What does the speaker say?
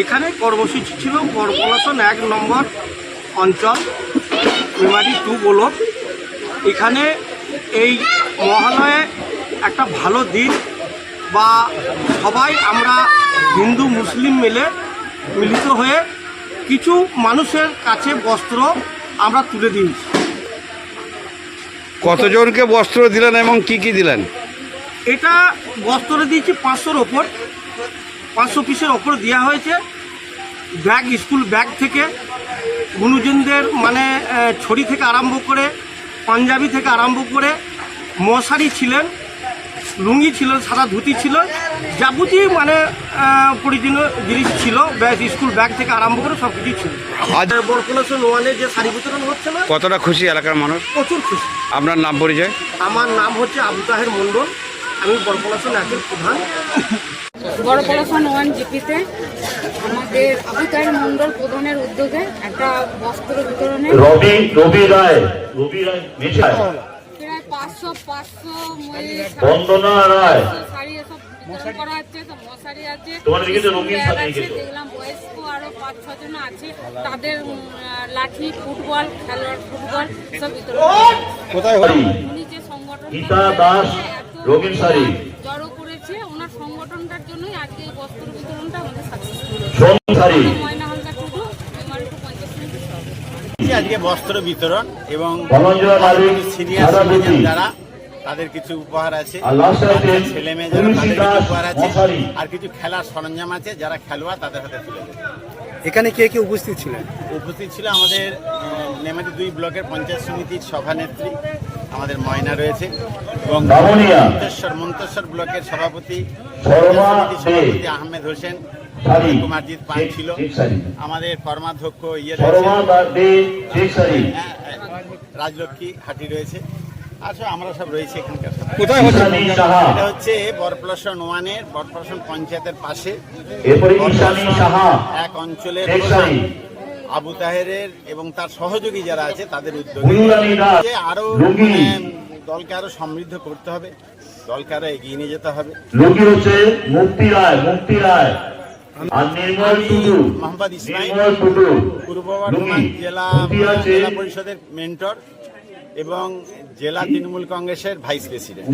এখানে কর্মসূচি ছিল কর্পোরেশন এক নম্বর অঞ্চল মেমারি টু গোলক এখানে এই মহালয়ে একটা ভালো দিন বা সবাই আমরা হিন্দু মুসলিম মিলে মিলিত হয়ে কিছু মানুষের কাছে বস্ত্র আমরা তুলে দিয়েছি। কতজনকে বস্ত্র দিলেন এবং কি কি দিলেন? এটা বস্ত্র দিয়েছি পাঁচশোর ওপর। পাঁচশো পিসের ওপর দেওয়া হয়েছে ব্যাগ স্কুল ব্যাগ থেকে। গুরুজনদের মানে ছড়ি থেকে আরম্ভ করে পাঞ্জাবি থেকে আরম্ভ করে মশারি ছিলেন লুঙ্গি ছিল সাদা ধুতি ছিল যাবতীয় মানে প্রয়োজনীয় জিনিস ছিল ব্যাগ স্কুল ব্যাগ থেকে আরম্ভ করে সব কিছুই ছিল। আজ বরকুলেশন ওয়ানে যে শাড়ি বিতরণ হচ্ছে না কতটা খুশি এলাকার মানুষ? প্রচুর খুশি। আপনার নাম পরিচয়? আমার নাম হচ্ছে আবু তাহের মণ্ডল। আমি বরকুলেশন একের প্রধান। বড় পড়াশোন ওয়ান জিপিতে আমাদের আবুতাইর মণ্ডল প্রধানের উদ্যোগে একটা বস্ত্র বিতরণে রবি রবি রায় রবি রায় মিঠাই প্রায় পাঁচশো পাঁচশো ময়ূর বন্দনা রায়। শাড়ি এসব বিতরণ করা হচ্ছে তো মশারি আছে। দেখলাম বয়স্ক আরও পাঁচ ছজন আছে। তাদের লাঠি ফুটবল খেলোয়াড় ফুটবল সব বিতরণ হচ্ছে। সংগঠন গীতা দাস। রঙিন শাড়ি জড়ো করেছে ওনার সংগঠনটার জন্যই আজকে এই বস্ত্র বিতরণটা আমাদের সাকসেসফুল শাড়ি আজকে বস্ত্র বিতরণ এবং সিনিয়র যারা তাদের কিছু উপহার আছে। ছেলে মেয়ে যারা তাদের কিছু উপহার আছে আর কিছু খেলার সরঞ্জাম আছে যারা খেলোয়াড় তাদের হাতে তুলে দেবে। এখানে কে কে উপস্থিত ছিলেন? উপস্থিত ছিল আমাদের নেমাটি দুই ব্লকের পঞ্চায়েত সমিতির সভানেত্রী আমাদের ময়না রয়েছে এবং মন্তেশ্বর মন্তেশ্বর ব্লকের সভাপতি সভাপতি আহমেদ হোসেন কুমারজিৎ পান ছিল। আমাদের কর্মাধ্যক্ষ ইয়ে শাড়ি হ্যাঁ, রাজলক্ষ্মী হাটি রয়েছে। আচ্ছা আমরা সব রয়েছি এখানকার এটা হচ্ছে বরপ্লাসন ওয়ানের বরপ্লাসন পঞ্চায়েতের পাশে। এক অঞ্চলের আবু তাহেরের এবং তার সহযোগী যারা আছে তাদের উদ্যোগে। আরও মানে, দলকে আরও সমৃদ্ধ করতে হবে দলকে আরও এগিয়ে নিয়ে যেতে হবে। লুঙ্গি হচ্ছে মুক্তি রায় মুক্তি রায়। আর নির্মল টুডু মোহাম্মদ ইসমাইল পূর্ব বর্ধমান জেলা জেলা পরিষদের মেন্টর। এবং জেলা তৃণমূল কংগ্রেসের ভাইস প্রেসিডেন্ট।